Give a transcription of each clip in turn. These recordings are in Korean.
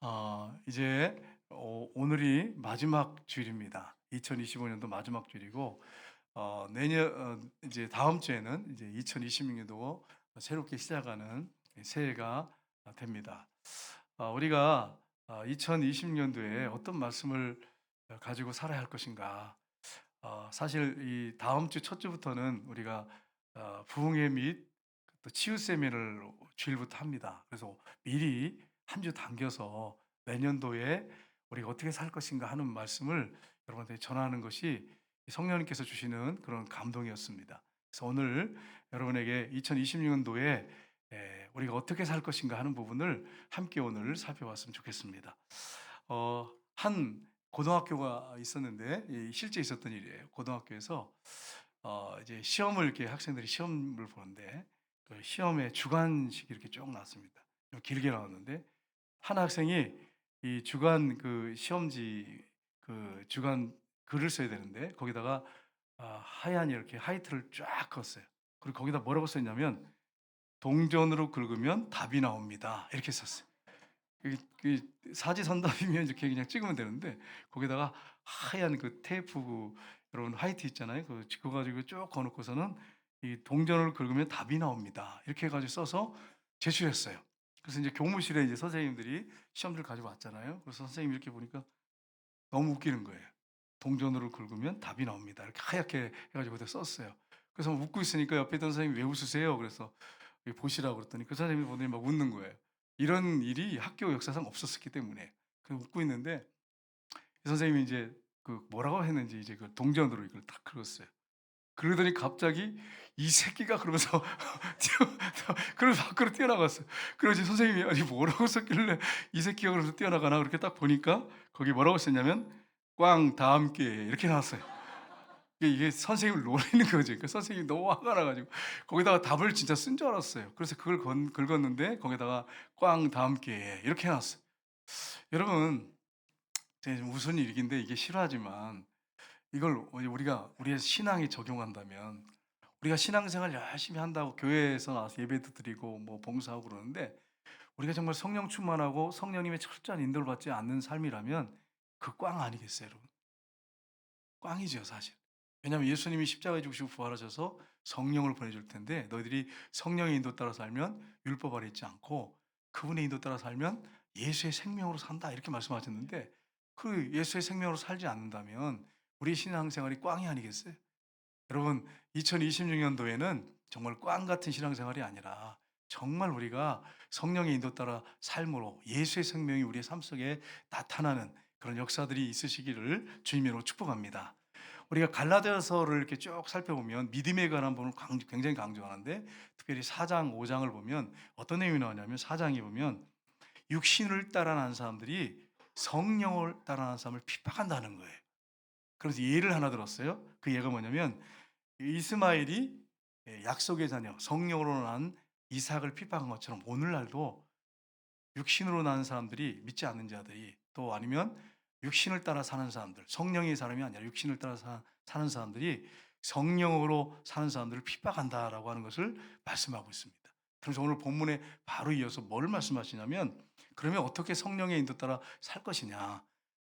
어, 이제 어, 오늘이 마지막 주일입니다. 2025년도 마지막 주일이고 어, 내년 어, 이제 다음 주에는 이제 2026년도 새롭게 시작하는 새해가 됩니다. 어, 우리가 2020년도에 어떤 말씀을 가지고 살아야 할 것인가? 어, 사실 이 다음 주 첫 주부터는 우리가 어, 부흥회 및 또 치유 세미를 주일부터 합니다. 그래서 미리 한 주 당겨서 내년도에 우리가 어떻게 살 것인가 하는 말씀을 여러분한테 전하는 것이 성령님께서 주시는 그런 감동이었습니다. 그래서 오늘 여러분에게 2026년도에 우리가 어떻게 살 것인가 하는 부분을 함께 오늘 살펴봤으면 좋겠습니다. 어, 한 고등학교가 있었는데 이 실제 있었던 일이에요. 고등학교에서 어, 이제 시험을 이렇게 학생들이 시험을 보는데 그 시험에 주관식이 이렇게 쭉 나왔습니다. 좀 길게 나왔는데 한 학생이 이 주간 그 시험지 그 주간 글을 써야 되는데 거기다가 아, 하얀 이렇게 하이트를 쫙 그었어요. 그리고 거기다 뭐라고 썼냐면 동전으로 긁으면 답이 나옵니다. 이렇게 썼어요. 사지선답이면 이렇게 그냥 찍으면 되는데 거기다가 하얀 그 테이프 그 여러분 화이트 있잖아요. 그 그거 가지고 쭉 거놓고서는 이 동전을 긁으면 답이 나옵니다. 이렇게 해 가지고 써서 제출했어요. 그래서 이제 교무실에 이제 선생님들이 시험지를 가지고 왔잖아요. 그래서 선생님이 이렇게 보니까 너무 웃기는 거예요. 동전으로 긁으면 답이 나옵니다. 이렇게 하얗게 해가지고 그때 썼어요. 그래서 웃고 있으니까 옆에 있던 선생님이 왜 웃으세요? 그래서 보시라고 그랬더니 그 선생님이 보더니 막 웃는 거예요. 이런 일이 학교 역사상 없었기 때문에. 그 웃고 있는데 이 선생님이 이제 그 뭐라고 했는지 이제 그 동전으로 이걸 딱 긁었어요. 그러더니 갑자기 이 새끼가 그러면서 그러면서 밖으로 뛰어나갔어요. 그러지 선생님이 아니 뭐라고 썼길래 이 새끼가 그러면서 뛰어나가나 그렇게 딱 보니까 거기 뭐라고 썼냐면 꽝다 함께 이렇게 나왔어요. 이게, 선생님을 노리는 거죠. 그 선생님이 너무 화가 나가지고 거기다가 답을 진짜 쓴 줄 알았어요. 그래서 그걸 건, 긁었는데 거기다가 꽝다 함께 이렇게 해놨어요. 여러분, 무슨 일인데 이게 싫어하지만 이걸 우리가 우리의 신앙에 적용한다면 우리가 신앙생활 열심히 한다고 교회에서 나와서 예배도 드리고 뭐 봉사하고 그러는데 우리가 정말 성령 충만하고 성령님의 철저한 인도를 받지 않는 삶이라면 그 꽝 아니겠어요, 여러분? 꽝이죠, 사실. 왜냐하면 예수님이 십자가에 죽으시고 부활하셔서 성령을 보내줄 텐데 너희들이 성령의 인도 따라 살면 율법 아래 있지 않고 그분의 인도 따라 살면 예수의 생명으로 산다 이렇게 말씀하셨는데 그 예수의 생명으로 살지 않는다면 우리 신앙생활이 꽝이 아니겠어요? 여러분 2026년도에는 정말 꽝 같은 신앙생활이 아니라 정말 우리가 성령의 인도 따라 삶으로 예수의 생명이 우리의 삶 속에 나타나는 그런 역사들이 있으시기를 주님으로 축복합니다. 우리가 갈라디아서를 이렇게 쭉 살펴보면 믿음에 관한 부분을 굉장히 강조하는데 특별히 4장, 5장을 보면 어떤 내용이 나오냐면 4장에 보면 육신을 따라하는 사람들이 성령을 따라하는 사람을 핍박한다는 거예요. 그래서 예를 하나 들었어요. 그 예가 뭐냐면 이스마엘이 약속의 자녀 성령으로 난 이삭을 핍박한 것처럼 오늘날도 육신으로 난 사람들이 믿지 않는 자들이 또 아니면 육신을 따라 사는 사람들, 성령의 사람이 아니라 육신을 따라 사, 는 사람들이 성령으로 사는 사람들을 핍박한다라고 하는 것을 말씀하고 있습니다. 그래서 오늘 본문에 바로 이어서 뭘 말씀하시냐면 그러면 어떻게 성령의 인도 따라 살 것이냐,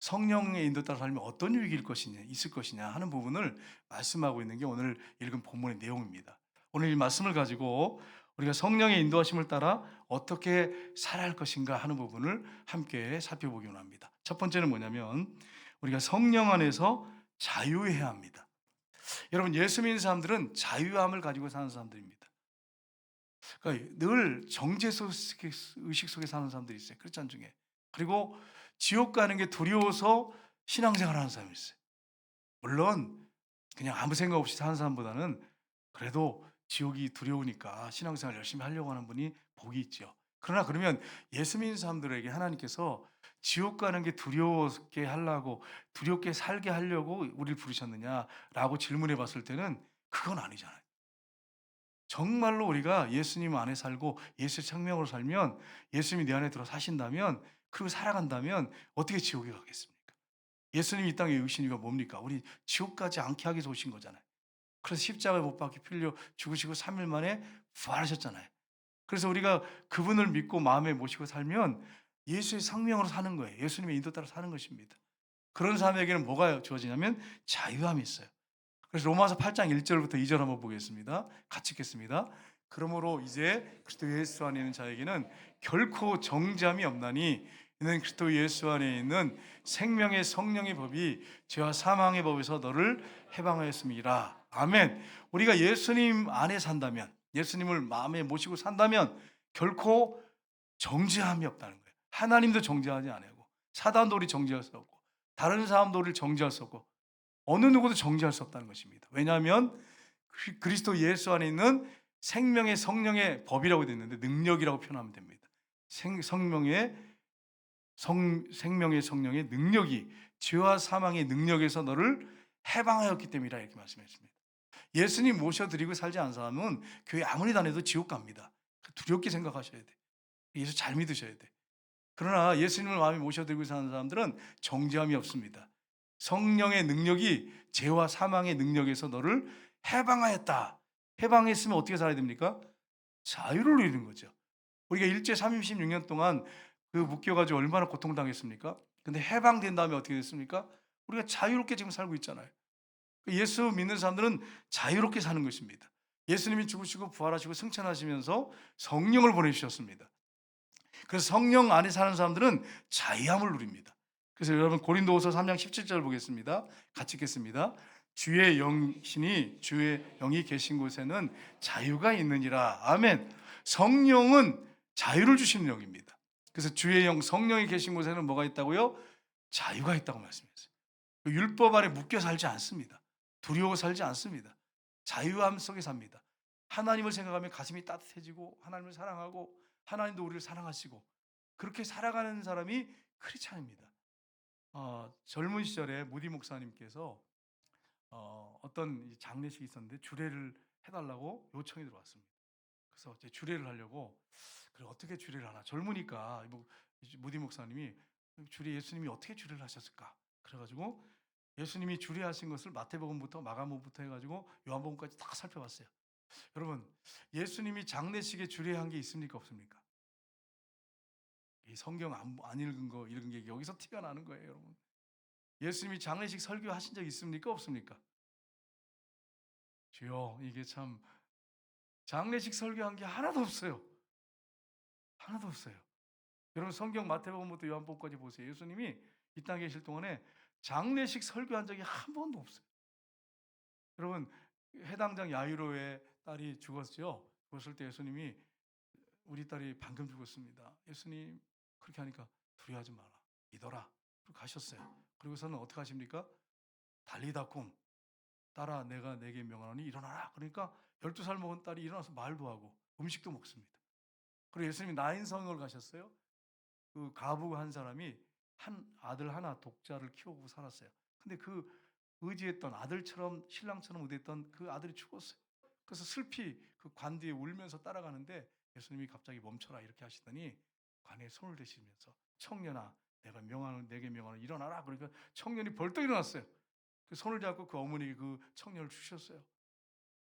성령의 인도 따라 살면 어떤 유익일 것이냐, 있을 것이냐 하는 부분을 말씀하고 있는 게 오늘 읽은 본문의 내용입니다. 오늘 이 말씀을 가지고 우리가 성령의 인도하심을 따라 어떻게 살아야 할 것인가 하는 부분을 함께 살펴보기 원합니다. 첫 번째는 뭐냐면 우리가 성령 안에서 자유해야 합니다. 여러분 예수 믿는 사람들은 자유함을 가지고 사는 사람들입니다. 그러니까 늘 정죄 의식 속에 사는 사람들이 있어요. 크리스천 중에. 그리고 지옥 가는 게 두려워서 신앙생활 하는 사람이 있어요. 물론 그냥 아무 생각 없이 사는 사람보다는 그래도 지옥이 두려우니까 신앙생활 열심히 하려고 하는 분이 복이 있죠. 그러나 그러면 예수 믿는 사람들에게 하나님께서 지옥 가는 게 두려웠게 하려고 두렵게 살게 하려고 우리를 부르셨느냐라고 질문해 봤을 때는 그건 아니잖아요. 정말로 우리가 예수님 안에 살고 예수의 생명으로 살면 예수님이 내 안에 들어 사신다면 그리고 살아간다면 어떻게 지옥에 가겠습니까? 예수님이 이 땅에 오신 이유가 뭡니까? 우리 지옥 가지 않게 하기 위해서 오신 거잖아요. 그래서 십자가에 못 박혀 필려 죽으시고 3일 만에 부활하셨잖아요. 그래서 우리가 그분을 믿고 마음에 모시고 살면 예수의 상명으로 사는 거예요. 예수님의 인도 따라 사는 것입니다. 그런 사람에게는 뭐가 주어지냐면 자유함이 있어요. 그래서 로마서 8장 1절부터 2절 한번 보겠습니다. 같이 읽겠습니다. 그러므로 이제 그리스도 예수 안에 있는 자에게는 결코 정죄함이 없나니 이는 그리스도 예수 안에 있는 생명의 성령의 법이 죄와 사망의 법에서 너를 해방하였습니다. 아멘. 우리가 예수님 안에 산다면 예수님을 마음에 모시고 산다면 결코 정죄함이 없다는 거예요. 하나님도 정죄하지 않고 사단도 우리 정죄할 수 없고 다른 사람도 우리를 정죄할 수 없고 어느 누구도 정죄할 수 없다는 것입니다. 왜냐하면 그- 그리스도 예수 안에 있는 생명의 성령의 법이라고 되어 있는데 능력이라고 표현하면 됩니다. 생, 성령의 성, 생명의 성령의 능력이 죄와 사망의 능력에서 너를 해방하였기 때문이라 이렇게 말씀했습니다. 예수님 모셔드리고 살지 않은 사람은 교회 아무리 다녀도 지옥 갑니다. 두렵게 생각하셔야 돼. 예수 잘 믿으셔야 돼. 그러나 예수님을 마음에 모셔드리고 사는 사람들은 정죄함이 없습니다. 성령의 능력이 죄와 사망의 능력에서 너를 해방하였다. 해방했으면 어떻게 살아야 됩니까? 자유를 누리는 거죠. 우리가 일제 36년 동안 그 묶여가지고 얼마나 고통당했습니까? 근데 해방된 다음에 어떻게 됐습니까? 우리가 자유롭게 지금 살고 있잖아요. 예수 믿는 사람들은 자유롭게 사는 것입니다. 예수님이 죽으시고 부활하시고 승천하시면서 성령을 보내주셨습니다. 그래서 성령 안에 사는 사람들은 자유함을 누립니다. 그래서 여러분 고린도후서 3장 17절 보겠습니다. 같이 읽겠습니다. 주의 영신이 주의 영이 계신 곳에는 자유가 있느니라. 아멘. 성령은 자유를 주시는 영입니다. 그래서 주의 영 성령이 계신 곳에는 뭐가 있다고요? 자유가 있다고 말씀했어요. 율법 아래 묶여 살지 않습니다. 두려워 살지 않습니다. 자유함 속에 삽니다. 하나님을 생각하면 가슴이 따뜻해지고 하나님을 사랑하고 하나님도 우리를 사랑하시고 그렇게 살아가는 사람이 크리스찬입니다. 어, 젊은 시절에 무디 목사님께서 어, 어떤 장례식이 있었는데 주례를 해달라고 요청이 들어왔습니다. 그래서 이제 주례를 하려고 그래 어떻게 주례를 하나 젊으니까 뭐, 무디 목사님이 주례 예수님이 어떻게 주례를 하셨을까? 그래가지고 예수님이 주례하신 것을 마태복음부터 마가복음부터 해가지고 요한복음까지 다 살펴봤어요. 여러분 예수님이 장례식에 주례한 게 있습니까 없습니까? 이 성경 안, 안 읽은 거 읽은 게 여기서 티가 나는 거예요, 여러분. 예수님이 장례식 설교하신 적 있습니까 없습니까? 주여 이게 참 장례식 설교한 게 하나도 없어요. 하나도 없어요. 여러분 성경 마태복음부터 요한복음까지 보세요. 예수님이 이 땅에 계실 동안에 장례식 설교한 적이 한 번도 없어요. 여러분 해당장 야이로의 딸이 죽었죠. 죽었을 때 예수님이 우리 딸이 방금 죽었습니다. 예수님 그렇게 하니까 두려워하지 마라. 믿어라. 가셨어요. 그리고서는 어떻게 하십니까? 달리다꿈 딸아 내가 내게 명하노니 일어나라. 그러니까 12살 먹은 딸이 일어나서 말도 하고 음식도 먹습니다. 그리고 예수님이 나인성을 가셨어요. 그 가부 한 사람이 한 아들 하나 독자를 키우고 살았어요. 근데 그 의지했던 아들처럼 신랑처럼 의지했던 그 아들이 죽었어요. 그래서 슬피 그 관 뒤에 울면서 따라가는데 예수님이 갑자기 멈춰라 이렇게 하시더니 관에 손을 대시면서 청년아 내가 명하는 내게 명하는 일어나라 그러니까 청년이 벌떡 일어났어요. 그 손을 잡고 그 어머니에게 그 청년을 주셨어요.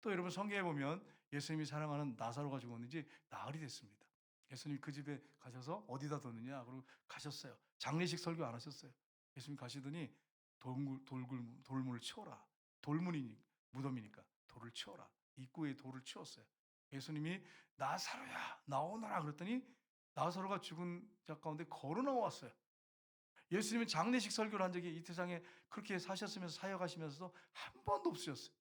또 여러분 성경에 보면 예수님이 사랑하는 나사로가 죽었는지 나흘이 됐습니다. 예수님이 그 집에 가셔서 어디다 뒀느냐 그리고 가셨어요. 장례식 설교 안 하셨어요. 예수님 가시더니 돌물 돌굴 돌문을 치워라. 돌문이니 무덤이니까 돌을 치워라. 입구에 돌을 치웠어요. 예수님이 나사로야 나오너라 그랬더니 나사로가 죽은 자 가운데 걸어 나왔어요. 예수님은 장례식 설교를 한 적이 이 세상에 그렇게 사셨으면서 사역하시면서 한 번도 없으셨어요.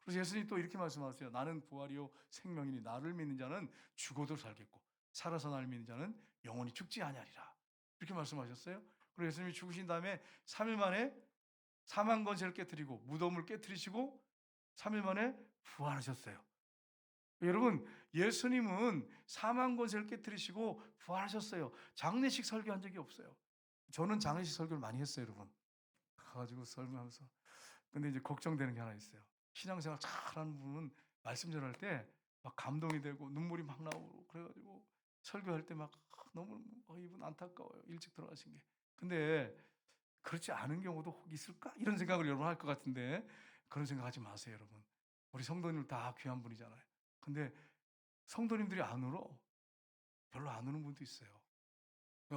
그래서 예수님이 또 이렇게 말씀하세요. 나는 부활이요 생명이니 나를 믿는 자는 죽어도 살겠고 살아서 나를 믿는 자는 영원히 죽지 아니하리라. 이렇게 말씀하셨어요. 그리고 예수님이 죽으신 다음에 3일 만에 사망 권세를 깨뜨리고 무덤을 깨뜨리시고 3일 만에 부활하셨어요. 여러분, 예수님은 사망 권세를 깨뜨리시고 부활하셨어요. 장례식 설교한 적이 없어요. 저는 장례식 설교를 많이 했어요, 여러분. 가가지고 설교하면서. 근데 이제 걱정되는 게 하나 있어요. 신앙생활 잘하는 분은 말씀 전할 때 막 감동이 되고 눈물이 막 나오고 그래가지고 설교할 때 막 너무 어, 이분 안타까워요. 일찍 들어가신 게. 근데 그렇지 않은 경우도 혹 있을까? 이런 생각을 여러분 할 것 같은데 그런 생각하지 마세요, 여러분. 우리 성도님들 다 귀한 분이잖아요. 근데 성도님들이 안 울어. 별로 안 우는 분도 있어요.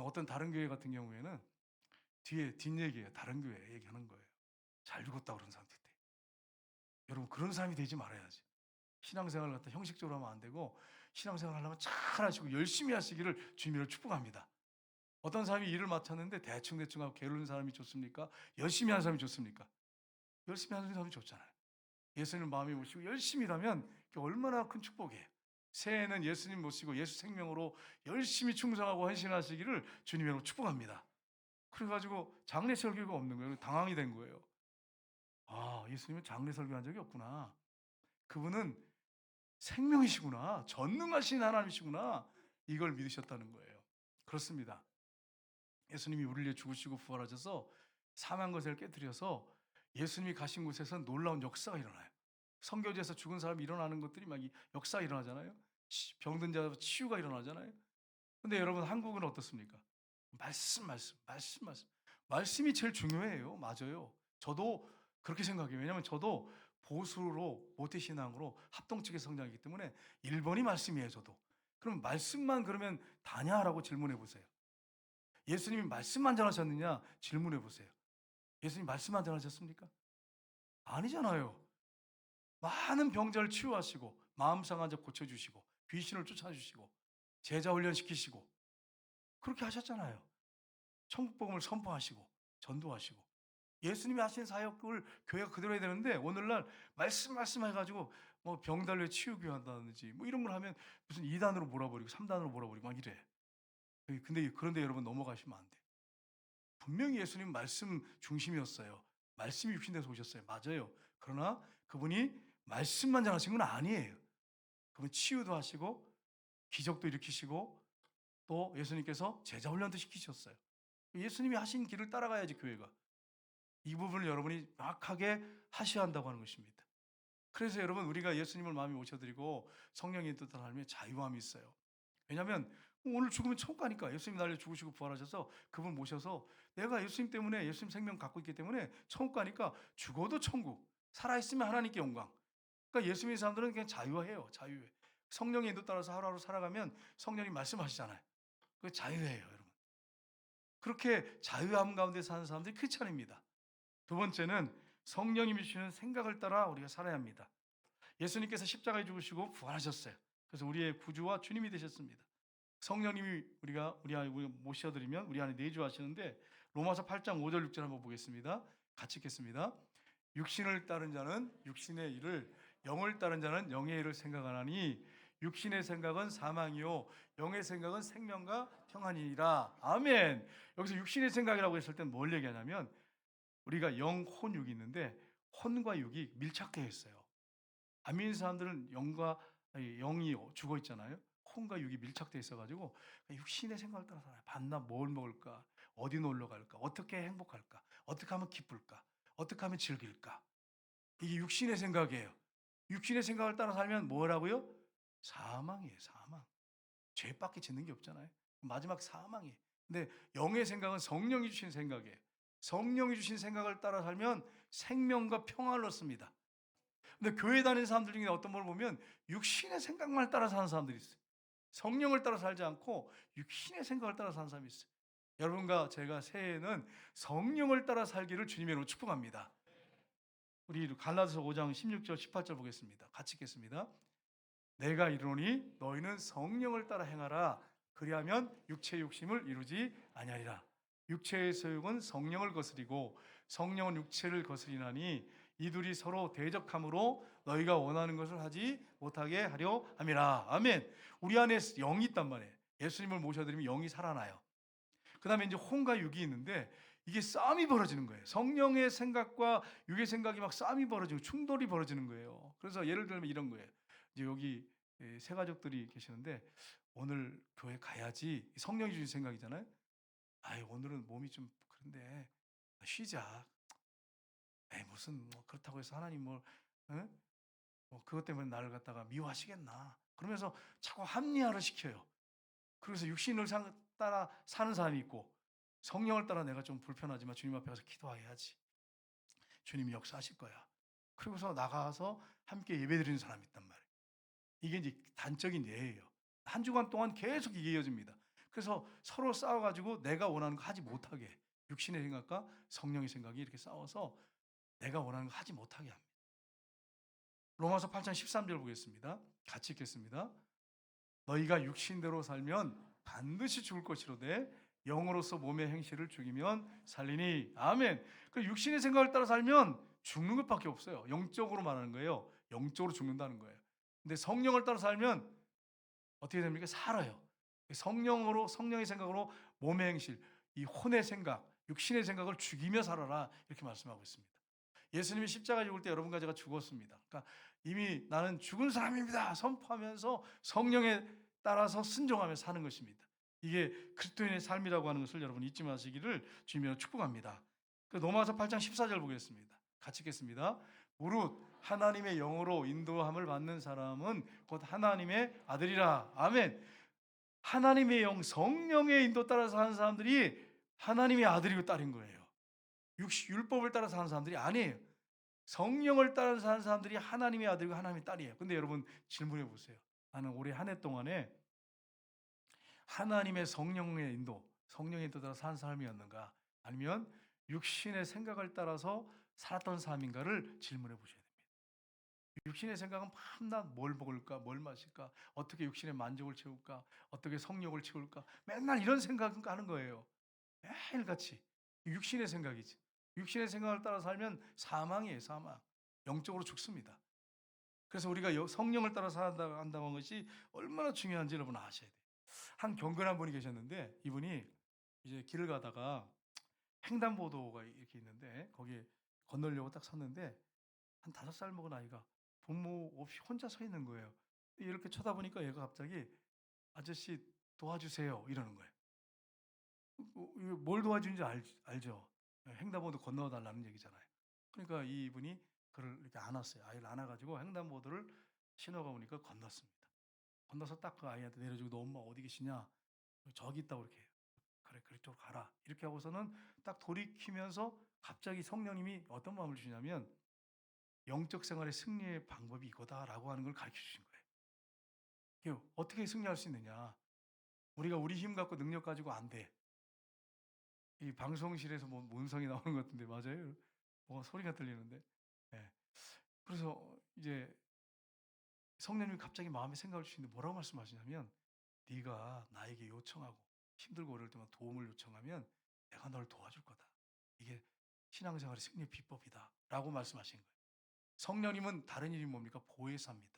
어떤 다른 교회 같은 경우에는 뒤에 뒷얘기예요. 다른 교회 얘기하는 거예요. 잘 죽었다 그런 사람들이 돼. 여러분 그런 사람이 되지 말아야지. 신앙생활을 갖다 형식적으로 하면 안 되고 신앙생활 하려면 잘 하시고 열심히 하시기를 주님으로 축복합니다. 어떤 사람이 일을 맡았는데 대충 대충 하고 게으른 사람이 좋습니까? 열심히 하는 사람이 좋습니까? 열심히 하는 사람이 좋잖아요. 예수님 마음에 모시고 열심히 일하면 얼마나 큰 축복이에요. 새해에는 예수님 모시고 예수 생명으로 열심히 충성하고 헌신하시기를 주님으로 축복합니다. 그래가지고 장례 설교가 없는 거예요. 당황이 된 거예요. 아, 예수님은 장례 설교한 적이 없구나. 그분은 생명이시구나. 전능하신 하나님이시구나. 이걸 믿으셨다는 거예요. 그렇습니다. 예수님이 우리를 위해 죽으시고 부활하셔서 사망 것을 깨뜨려서 예수님이 가신 곳에서 놀라운 역사가 일어나요. 성교제에서 죽은 사람이 일어나는 것들이 막이 역사가 일어나잖아요. 치- 병든 자 치유가 일어나잖아요. 근데 여러분 한국은 어떻습니까? 말씀 말씀 말씀 말씀 말씀이 제일 중요해요. 맞아요. 저도 그렇게 생각해요. 왜냐하면 저도 보수로 모태신앙으로 합동측의 성장이기 때문에 1번이 말씀이에요. 저도. 그럼 말씀만 그러면 다냐라고 질문해 보세요. 예수님이 말씀만 전하셨느냐 질문해 보세요. 예수님 말씀만 전하셨습니까? 아니잖아요. 많은 병자를 치유하시고 마음 상한 자 고쳐주시고 귀신을 쫓아주시고 제자 훈련시키시고 그렇게 하셨잖아요. 천국복음을 선포하시고 전도하시고 예수님이 하신 사역을 교회가 그대로 해야 되는데 오늘날 말씀 말씀 해가지고 뭐 병달래 치유교 한다든지 뭐 이런 걸 하면 무슨 2단으로 몰아버리고 3단으로 몰아버리고 막 이래. 근데 그런데 여러분 넘어가시면 안 돼. 분명히 예수님 말씀 중심이었어요. 말씀이 육신돼서 오셨어요. 맞아요. 그러나 그분이 말씀만 전하신 건 아니에요. 그분 치유도 하시고 기적도 일으키시고 또 예수님께서 제자 훈련도 시키셨어요. 예수님이 하신 길을 따라가야지 교회가. 이 부분을 여러분이 명확하게 하셔야 한다고 하는 것입니다. 그래서 여러분 우리가 예수님을 마음에 모셔드리고 성령의 뜻을 하면 자유함이 있어요. 왜냐하면 오늘 죽으면 천국 가니까 예수님 날려 죽으시고 부활하셔서 그분 모셔서 내가 예수님 때문에 예수님 생명 갖고 있기 때문에 천국 가니까 죽어도 천국 살아있으면 하나님께 영광. 그러니까 예수 믿는 사람들은 그냥 자유해요. 자유해. 성령의 인도 따라서 하루하루 살아가면 성령이 말씀하시잖아요. 그 자유해요, 여러분. 그렇게 자유함 가운데 사는 사람들이 크리스찬입니다. 두 번째는 성령님이 주시는 생각을 따라 우리가 살아야 합니다. 예수님께서 십자가에 죽으시고 부활하셨어요. 그래서 우리의 구주와 주님이 되셨습니다. 성령님이 우리가 우리 안에 모셔드리면 우리 안에 내주하시는데 로마서 8장 5절 6절 한번 보겠습니다. 같이 읽겠습니다. 육신을 따른 자는 육신의 일을 영을 따른 자는 영의 일을 생각하나니 육신의 생각은 사망이요 영의 생각은 생명과 평안이니라. 아멘. 여기서 육신의 생각이라고 했을 땐 뭘 얘기하냐면 우리가 영, 혼, 육이 있는데 혼과 육이 밀착되어 있어요. 안 믿는 사람들은 영과 아니, 영이 죽어 있잖아요. 혼과 육이 밀착되어 있어가지고 육신의 생각을 따라 살아요. 밤낮 뭘 먹을까? 어디 놀러 갈까? 어떻게 행복할까? 어떻게 하면 기쁠까? 어떻게 하면 즐길까? 이게 육신의 생각이에요. 육신의 생각을 따라 살면 뭐라고요? 사망이에요, 사망. 죄밖에 짓는 게 없잖아요. 마지막 사망이에요. 근데 영의 생각은 성령이 주신 생각이에요. 성령이 주신 생각을 따라 살면 생명과 평화를 얻습니다. 근데 교회 다니는 사람들 중에 어떤 분을 보면 육신의 생각만 따라 사는 사람들이 있어요. 성령을 따라 살지 않고 육신의 생각을 따라 사는 사람이 있어요. 여러분과 제가 새해에는 성령을 따라 살기를 주님의 이름으로 축복합니다. 우리 갈라디아서 5장 16절 18절 보겠습니다. 같이 읽겠습니다. 내가 이르노니 너희는 성령을 따라 행하라 그리하면 육체 욕심을 이루지 아니하리라. 육체의 소욕은 성령을 거스리고 성령은 육체를 거스리나니 이둘이 서로 대적함으로 너희가 원하는 것을 하지 못하게 하려 함이라. 아멘. 우리 안에 영이 있단 말이에요. 예수님을 모셔드리면 영이 살아나요. 그 다음에 이제 혼과 육이 있는데 이게 싸움이 벌어지는 거예요. 성령의 생각과 육의 생각이 막 싸움이 벌어지고 충돌이 벌어지는 거예요. 그래서 예를 들면 이런 거예요. 이제 여기 예, 세 가족들이 계시는데 오늘 교회 가야지 성령이 주신 생각이잖아요. 아이 오늘은 몸이 좀 그런데 쉬자. 에이 무슨 뭐 그렇다고 해서 하나님 뭘 응? 뭐 그것 때문에 나를 갖다가 미워하시겠나? 그러면서 자꾸 합리화를 시켜요. 그래서 육신을 상- 따라 사는 사람이 있고 성령을 따라 내가 좀 불편하지만 주님 앞에 가서 기도해야지. 주님이 역사하실 거야. 그리고서 나가서 함께 예배드리는 사람이 있단 말이에요. 이게 이제 단적인 예예요. 한 주간 동안 계속 이게 이어집니다. 그래서 서로 싸워가지고 내가 원하는 거 하지 못하게 육신의 생각과 성령의 생각이 이렇게 싸워서 내가 원하는 거 하지 못하게 합니다. 로마서 8장 13절 보겠습니다. 같이 읽겠습니다. 너희가 육신대로 살면 반드시 죽을 것이로되 영으로서 몸의 행실을 죽이면 살리니 아멘. 그 육신의 생각을 따라 살면 죽는 것밖에 없어요. 영적으로 말하는 거예요. 영적으로 죽는다는 거예요. 근데 성령을 따라 살면 어떻게 됩니까? 살아요. 성령으로 성령의 생각으로 몸의 행실, 이 혼의 생각, 육신의 생각을 죽이며 살아라 이렇게 말씀하고 있습니다. 예수님이 십자가 죽을 때 여러분과 제가 죽었습니다. 그러니까 이미 나는 죽은 사람입니다. 선포하면서 성령에 따라서 순종하며 사는 것입니다. 이게 그리스도인의 삶이라고 하는 것을 여러분 잊지 마시기를 주님으로 축복합니다. 그 로마서 8장 14절 보겠습니다. 같이 읽겠습니다. 무릇 하나님의 영으로 인도함을 받는 사람은 곧 하나님의 아들이라. 아멘. 하나님의 영, 성령의 인도 따라서 하는 사람들이 하나님의 아들이고 딸인 거예요. 육시, 율법을 따라서 하는 사람들이 아니에요. 성령을 따라서 하는 사람들이 하나님의 아들이고 하나님의 딸이에요. 근데 여러분 질문해 보세요. 나는 올해 한 해 동안에 하나님의 성령의 인도, 성령의 인도 따라 사는 사람이었는가? 아니면 육신의 생각을 따라서 살았던 사람인가를 질문해 보셔야 됩니다. 육신의 생각은 밤낮 뭘 먹을까, 뭘 마실까, 어떻게 육신의 만족을 채울까, 어떻게 성욕을 채울까, 맨날 이런 생각을 하는 거예요. 매일같이 육신의 생각이지. 육신의 생각을 따라 살면 사망이에요, 사망. 영적으로 죽습니다. 그래서 우리가 성령을 따라 살아야 한다는 것이 얼마나 중요한지 여러분 아셔야 돼요. 한 경건한 분이 계셨는데 이분이 이제 길을 가다가 횡단보도가 이렇게 있는데 거기에 건너려고 딱 섰는데 한 다섯 살 먹은 아이가 부모 없이 혼자 서 있는 거예요. 이렇게 쳐다보니까 얘가 갑자기 아저씨 도와주세요 이러는 거예요. 뭐, 뭘 도와주는지 알, 알죠? 횡단보도 건너 달라는 얘기잖아요. 그러니까 이분이 그를 이렇게 안았어요. 아이를 안아가지고 횡단보도를 신호가 오니까 건넜습니다. 건너서 딱 그 아이한테 내려주고 너 엄마 어디 계시냐? 저기 있다고 이렇게. 그래 그쪽으로 가라. 이렇게 하고서는 딱 돌이키면서 갑자기 성령님이 어떤 마음을 주시냐면 영적 생활의 승리의 방법이 이거다라고 하는 걸 가르쳐 주신 거예요. 어떻게 승리할 수 있느냐? 우리가 우리 힘 갖고 능력 가지고 안 돼. 이 방송실에서 뭐 문성이 나오는 것 같은데 맞아요? 뭐 소리가 들리는데. 네. 그래서 이제 성령님이 갑자기 마음에 생각을 주시는데 뭐라고 말씀하시냐면 네가 나에게 요청하고 힘들고 어려울 때만 도움을 요청하면 내가 널 도와줄 거다. 이게 신앙생활의 승리의 비법이다. 라고 말씀하신 거예요. 성령님은 다른 일이 뭡니까? 보혜사입니다.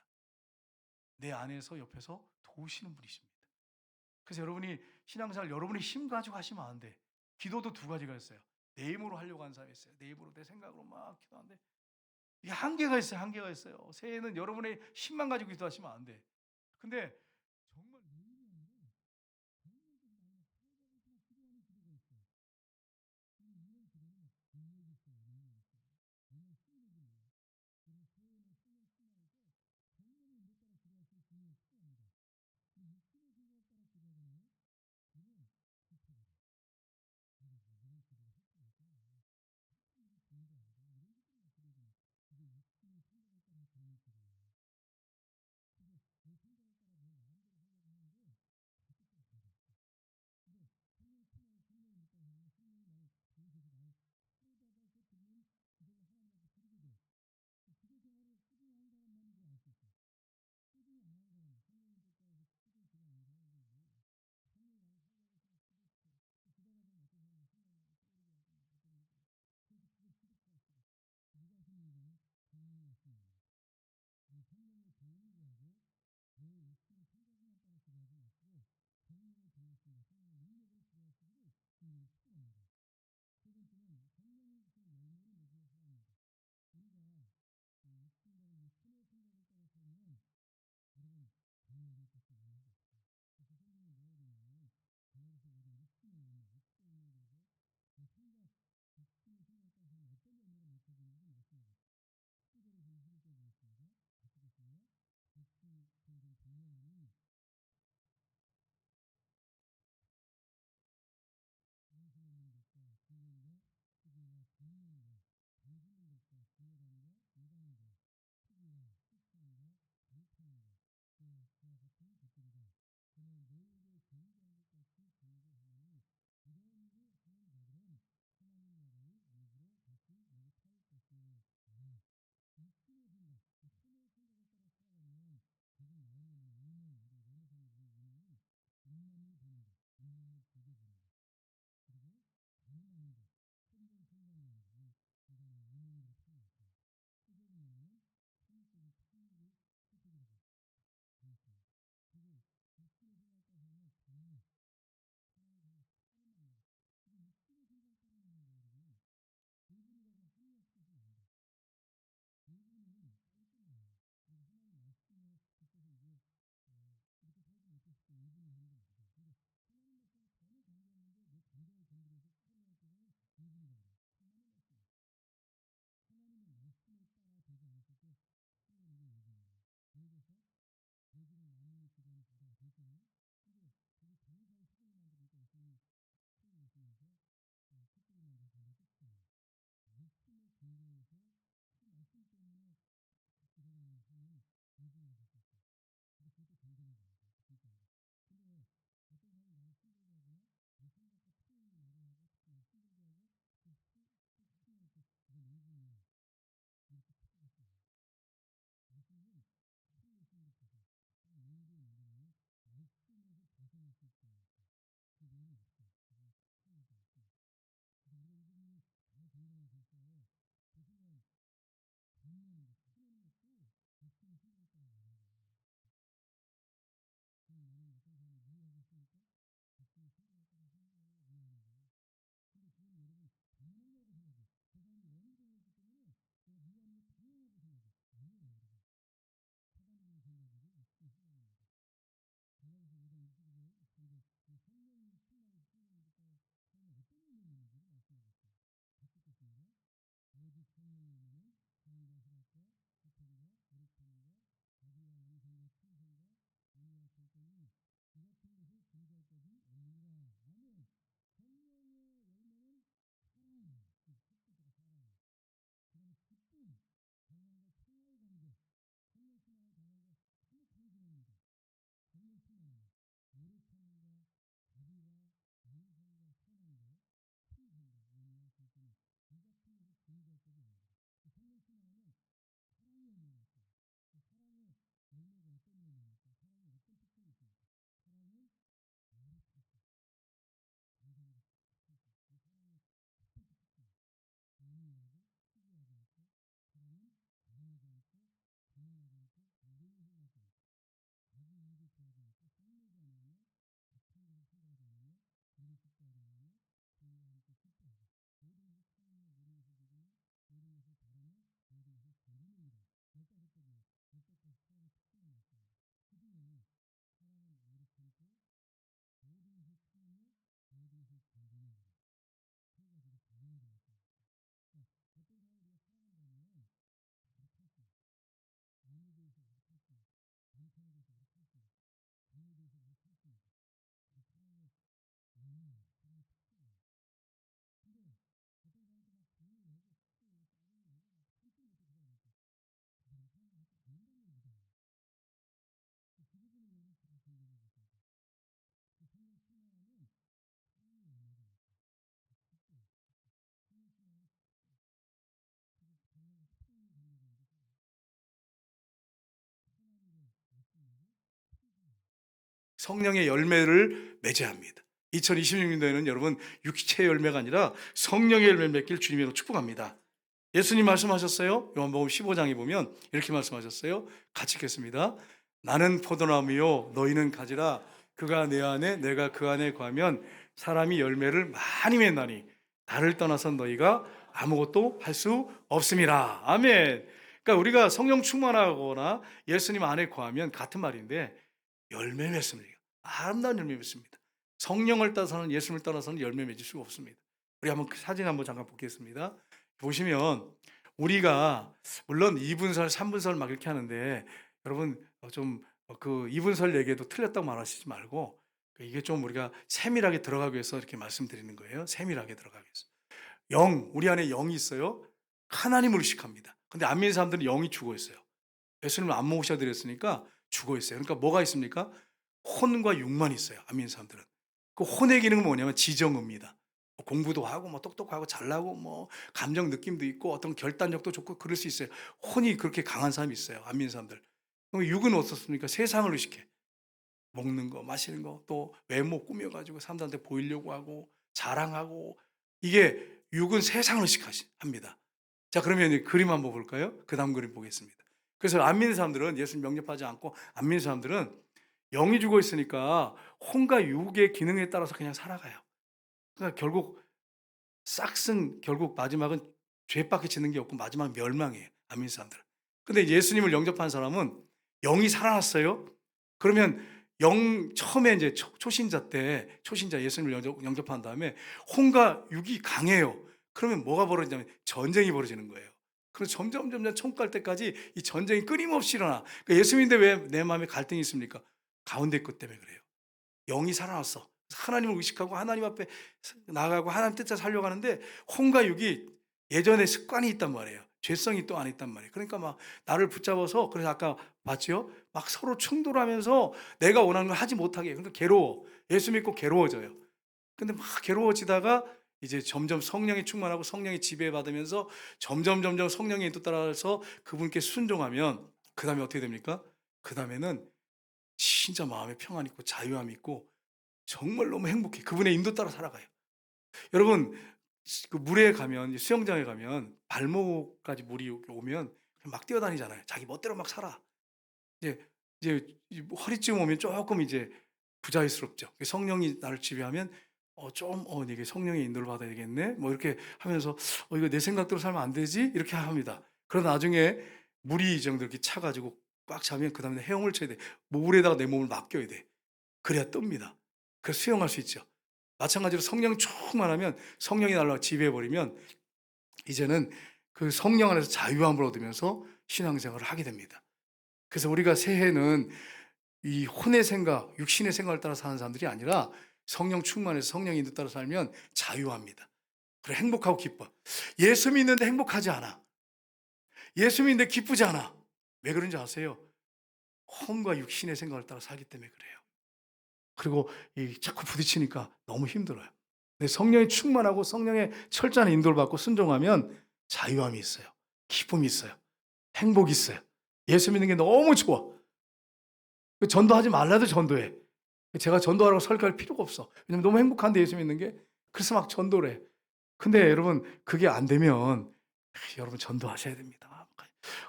내 안에서 옆에서 도우시는 분이십니다. 그래서 여러분이 신앙생활 여러분의 힘 가지고 하시면 안 돼. 기도도 두 가지가 있어요. 내 힘으로 하려고 하는 사람이 있어요. 내 힘으로 내 생각으로 막 기도하는데 이게 한계가 있어요. 한계가 있어요. 새해는 여러분의 힘만 가지고 기도하시면 안 돼. 근데 ಹಿಂಗೆ ಅಂದರೆ ಕೃಷಿ ಹಿಂಗೆ 성령의 열매를 맺어합니다 2026년도에는 여러분 육체 열매가 아니라 성령의 열매를 맺길 주님으로 축복합니다. 예수님 말씀하셨어요. 요한복음 15장에 보면 이렇게 말씀하셨어요. 같이 읽겠습니다. 나는 포도나무요 너희는 가지라 그가 내 안에 내가 그 안에 거하면 사람이 열매를 많이 맺나니 나를 떠나선 너희가 아무것도 할 수 없습니다 아멘. 그러니까 우리가 성령 충만하거나 예수님 안에 구하면 같은 말인데 열매 맺습니다. 아름다운 열매 맺습니다. 성령을 따라서는 예수님을 따라서는 열매 맺을 수가 없습니다. 우리 한번 그 사진 한번 잠깐 보겠습니다. 보시면 우리가 물론 2분설, 3분설 막 이렇게 하는데 여러분 어, 좀그 어, 2분설 얘기도 틀렸다고 말하시지 말고 그 이게 좀 우리가 세밀하게 들어가기 위해서 이렇게 말씀드리는 거예요. 세밀하게 들어가기 위해서. 영, 우리 안에 영이 있어요. 하나님을 의식합니다. 근데 안 믿는 사람들은 영이 죽어 있어요. 예수님을 안 모셔드렸으니까 죽어 있어요. 그러니까 뭐가 있습니까? 혼과 육만 있어요. 안민 사람들은. 그 혼의 기능은 뭐냐면 지정입니다. 뭐 공부도 하고 뭐 똑똑하고 잘나고 뭐 감정 느낌도 있고 어떤 결단력도 좋고 그럴 수 있어요. 혼이 그렇게 강한 사람이 있어요. 안민 사람들. 그럼 육은 어떻습니까? 세상을 의식해. 먹는 거, 마시는 거, 또 외모 꾸며가지고 사람들한테 보이려고 하고 자랑하고 이게 육은 세상을 의식합니다. 자, 그러면 그림 한번 볼까요? 그 다음 그림 보겠습니다. 그래서 안 믿는 사람들은 예수님 영접하지 않고 안 믿는 사람들은 영이 죽어 있으니까 혼과 육의 기능에 따라서 그냥 살아가요. 그러니까 결국 싹슨 결국 마지막은 죄밖에 짓는 게 없고 마지막 멸망이에요. 안 믿는 사람들은. 근데 예수님을 영접한 사람은 영이 살아났어요. 그러면 영 처음에 이제 초, 초신자 때 초신자 예수님을 영접, 영접한 다음에 혼과 육이 강해요. 그러면 뭐가 벌어지냐면 전쟁이 벌어지는 거예요. 그래서 점점 점점 총 갈 때까지 이 전쟁이 끊임없이 일어나. 그러니까 예수님인데 왜 내 마음에 갈등이 있습니까? 가운데 것 때문에 그래요. 영이 살아났어. 하나님을 의식하고 하나님 앞에 나가고 하나님 뜻대로 살려고 하는데 혼과 육이 예전에 습관이 있단 말이에요. 죄성이 또 안 있단 말이에요. 그러니까 막 나를 붙잡아서 그래서 아까 봤죠? 막 서로 충돌하면서 내가 원하는 걸 하지 못하게. 그러니까 괴로워. 예수 믿고 괴로워져요. 근데 막 괴로워지다가 이제 점점 성령이 충만하고 성령이 지배받으면서 점점 점점 성령의 인도 따라서 그분께 순종하면 그 다음에 어떻게 됩니까? 그 다음에는 진짜 마음에 평안 있고 자유함 있고 정말 너무 행복해. 그분의 인도 따라 살아가요. 여러분 그 물에 가면 수영장에 가면 발목까지 물이 오면 막 뛰어다니잖아요. 자기 멋대로 막 살아. 이제 이제 이 허리쯤 오면 조금 이제 부자유스럽죠. 성령이 나를 지배하면 어, 좀, 어, 이게 성령의 인도를 받아야 되겠네? 뭐 이렇게 하면서, 어, 이거 내 생각대로 살면 안 되지? 이렇게 합니다. 그러다 나중에 물이 이 정도 이렇게 차가지고 꽉 차면 그 다음에 헤엄을 쳐야 돼. 물에다가 내 몸을 맡겨야 돼. 그래야 뜹니다. 그래서 수영할 수 있죠. 마찬가지로 성령 충만하면 성령이 날라 지배해버리면 이제는 그 성령 안에서 자유함을 얻으면서 신앙생활을 하게 됩니다. 그래서 우리가 새해는 이 혼의 생각, 육신의 생각을 따라 사는 사람들이 아니라 성령 충만해서 성령 인도 따라 살면 자유합니다. 그래 행복하고 기뻐. 예수 믿는데 행복하지 않아. 예수 믿는데 기쁘지 않아. 왜 그런지 아세요? 혼과 육신의 생각을 따라 살기 때문에 그래요. 그리고 이 자꾸 부딪히니까 너무 힘들어요. 근데 성령이 충만하고 성령의 철저한 인도를 받고 순종하면 자유함이 있어요. 기쁨이 있어요. 행복이 있어요. 예수 믿는 게 너무 좋아. 그 전도하지 말라도 전도해. 제가 전도하라고 설교할 필요가 없어. 왜냐면 너무 행복한데 예수 믿는 게. 그래서 막 전도를 해. 근데 여러분 그게 안 되면 여러분 전도하셔야 됩니다.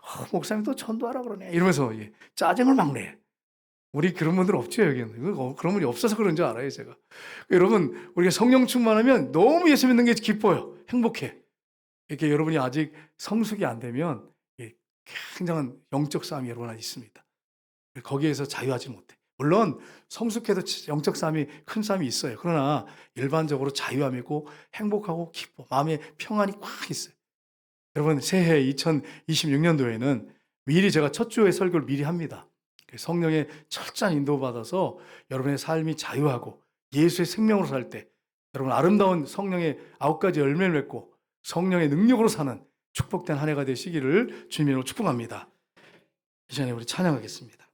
어, 목사님 또 전도하라 그러네. 이러면서 예, 짜증을 막 내. 우리 그런 분들 없죠 여기는. 이거 그런 분이 없어서 그런 줄 알아요 제가. 여러분 우리가 성령 충만하면 너무 예수 믿는 게 기뻐요. 행복해. 이렇게 여러분이 아직 성숙이 안 되면 예, 굉장한 영적 싸움이 여러분 안에 있습니다. 거기에서 자유하지 못해. 물론 성숙해도 영적 싸움이 큰 싸움이 있어요. 그러나 일반적으로 자유함이고 행복하고 기뻐 마음에 평안이 꽉 있어요. 여러분 새해 2026년도에는 미리 제가 첫 주에 설교를 미리 합니다. 성령의 철저한 인도 받아서 여러분의 삶이 자유하고 예수의 생명으로 살 때 여러분 아름다운 성령의 아홉 가지 열매를 맺고 성령의 능력으로 사는 축복된 한 해가 되시기를 주님으로 축복합니다. 이전에 우리 찬양하겠습니다.